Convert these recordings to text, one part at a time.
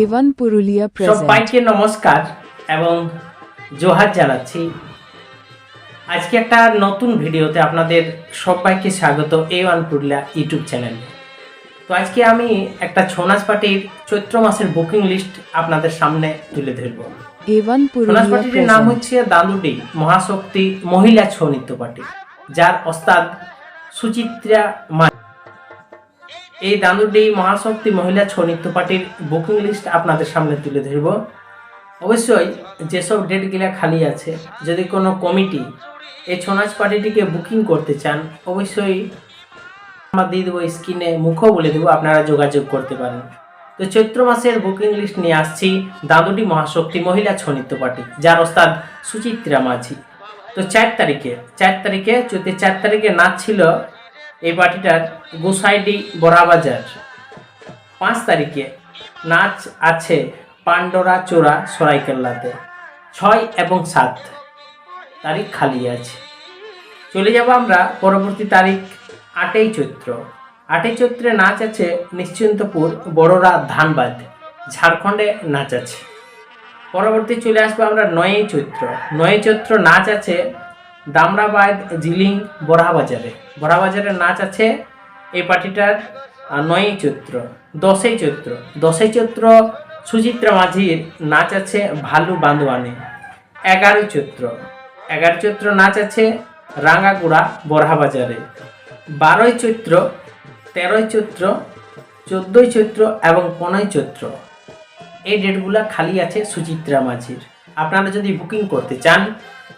Even Purulia present সবাইকে নমস্কার এবং জোহার জানাচ্ছি। আজকে একটা নতুন ভিডিওতে আপনাদের সবাইকে স্বাগত এ ওয়ান পুরুলিয়া ইউটিউব চ্যানেলে। তো আজকে আমি একটা ছৌ নাচ পার্টির চৈত্র মাসের বুকিং লিস্ট আপনাদের সামনে তুলে ধরবো। ছৌ পুরুলিয়া পার্টিটির নাম হচ্ছে দান্দুডি মহাশক্তি মহিলা ছৌ নৃত্য পার্টি যার ওস্তাদ সুচিত্রা মা এই দান্দুডি মহাশক্তি মহিলা ছৌ নৃত্য পার্টির বুকিং লিস্ট আপনাদের সামনে তুলে ধরব। অবশ্যই যেসব ডেটগুলো খালি আছে, যদি কোনো কমিটি এই ছৌ নাচ পার্টিটিকে বুকিং করতে চান, অবশ্যই আমরা দিয়ে দেবো স্ক্রিনে মুখও বলে দেবো, আপনারা যোগাযোগ করতে পারেন। তো চৈত্র মাসের বুকিং লিস্ট নিয়ে আসছি দাদুটি মহাশক্তি মহিলা ছৌ নৃত্য পার্টি যার ওস্তাদ সুচিত্রা মাঝি। তো চার তারিখে চার তারিখে চৈত্রের চার তারিখে নাচ ছিল এই পার্টিটার গোসাইডি বড়াবাজার। পাঁচ তারিখে নাচ আছে পান্ডোরা চোরা সরাইকেল্লাতে। ছয় এবং সাত তারিখ খালি আছে। চলে যাব আমরা পরবর্তী তারিখ আটই চৈত্র। আটই চৈত্রে নাচ আছে নিশ্চিন্তপুর বড়রা ধানবাদ। ঝাড়খণ্ডে নাচ আছে। পরবর্তী চলে আসব আমরা নয়ই চৈত্র। নয়ই চৈত্র নাচ আছে দামরাবাদ, জিলিং, বড়াবাজারে। বড়াবাজারে নাচ আছে এই পার্টিটার নয়ই চৈত্র, দশই চৈত্র। দশই চৈত্র সুচিত্রা মাঝির নাচ আছে ভালু বান্দোয়ানে। এগারোই চৈত্র। এগারো চৈত্র নাচ আছে রাঙ্গাগুড়া বড়াবাজারে। বারোই চৈত্র, তেরোই চৈত্র, চোদ্দোই চৈত্র এবং পনেরোই চৈত্র। এই ডেটগুলো খালি আছে সুচিত্রা মাঝির। আপনারা যদি বুকিং করতে চান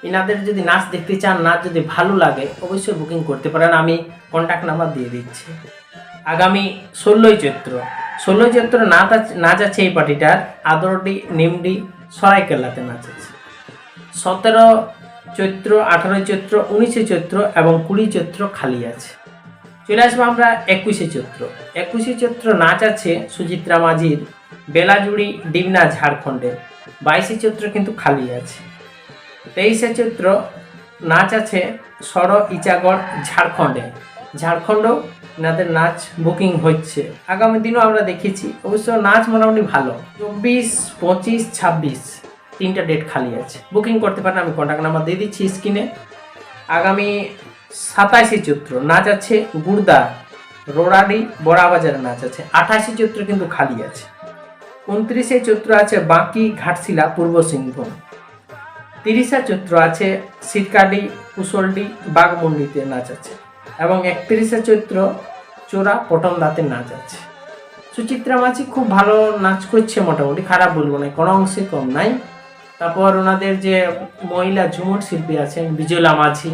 এনাদের যদি নাচ দেখতে চান, নাচ যদি ভালো লাগে, অবশ্যই বুকিং করতে পারেন। আমি কন্ট্যাক্ট নাম্বার দিয়ে দিচ্ছি। আগামী ষোলোই চৈত্র। ষোলোই চৈত্র নাচ নাচ আছে এই পার্টিটার। আদরডি, নিমডি, সরাইকেল্লাতে নাচ আছে। সতেরো চৈত্র, আঠারোই চৈত্র, উনিশে চৈত্র এবং কুড়ি চৈত্র খালি আছে। চলে আসব আমরা একুশে চৈত্র। একুশে চৈত্র নাচ আছে সুচিত্রা মাঝির বেলাজুড়ি ডিমনা ঝাড়খণ্ডে বাইশে চৈত্র কিন্তু খালি আছে। তেইশে চৈত্র নাচ আছে সর ইচাগড় ঝাড়খণ্ডে। ঝাড়খণ্ড এনাদের নাচ বুকিং হচ্ছে। আগামী দিনও আমরা দেখেছি। অবশ্য নাচ মোটামুটি ভালো। চব্বিশ, পঁচিশ, ছাব্বিশ তিনটা ডেট খালি আছে। বুকিং করতে পারেন, আমি কন্ট্যাক্ট নাম্বার দিয়ে দিচ্ছি স্ক্রিনে আগামী সাতাশে চৈত্র নাচ আছে গুড়দা। রোড়াডি বড়াবাজারে নাচ আছে। আঠাশে চৈত্র কিন্তু খালি আছে। উনত্রিশে চৈত্র আছে বাঁকি ঘাটশিলা, পূর্ব সিংভূম। তিরিশে চৈত্র আছে, সিরকাডি, কুশলডি, বাঘমুন্ডিতে নাচ আছে। এবং একত্রিশে চৈত্র চোরা পটন দাঁতের নাচ আছে। সুচিত্রা মাঝি খুব ভালো নাচ করছে মোটামুটি, খারাপ বলব না, কোনো অংশে কম নাই। তারপর ওনাদের যে মহিলা ঝুমুর শিল্পী আছেন বিজয়লা মাঝি,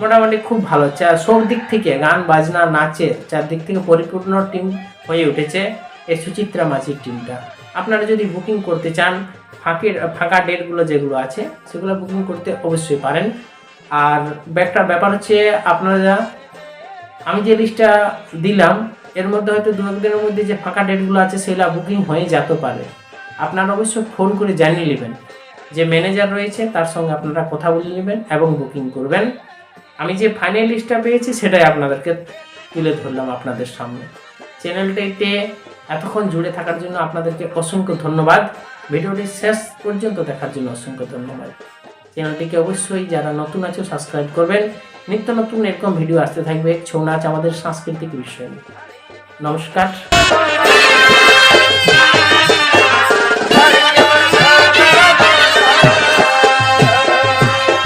মোটামুটি খুব ভালো চা সব দিক থেকে গান, বাজনা, নাচে চারদিক থেকে পরিপূর্ণ টিম হয়ে উঠেছে এই সুচিত্রা মাঝির টিমটা আপনারা যদি বুকিং করতে চান ফাঁকের, ফাঁকা ডেটগুলো যেগুলো আছে, সেগুলো বুকিং করতে অবশ্যই পারেন। আর একটা ব্যাপার হচ্ছে আপনারা, আমি যে লিস্টটা দিলাম, এর মধ্যে হয়তো দু একদিনের মধ্যে যে ফাঁকা ডেটগুলো আছে, সেগুলো বুকিং হয়ে যেতে পারে। আপনারা অবশ্যই ফোন করে জানিয়ে নেবেন। যে ম্যানেজার রয়েছে, তার সঙ্গে আপনারা কথা বলে নেবেন এবং বুকিং করবেন। আমি যে ফাইনাল লিস্টটা পেয়েছি, সেটাই আপনাদেরকে তুলে ধরলাম আপনাদের সামনে। চ্যানেলটিতে এতক্ষণ জুড়ে থাকার জন্য আপনাদেরকে অসংখ্য ধন্যবাদ। ভিডিওটি শেষ পর্যন্ত দেখার জন্য অসংখ্য ধন্যবাদ। চ্যানেলটিকে অবশ্যই যারা নতুন আছে সাবস্ক্রাইব করবেন। নিত্য নতুন এরকম ভিডিও আসতে থাকবে, ছৌ নাচ আমাদের সাংস্কৃতিক বিষয় নমস্কার।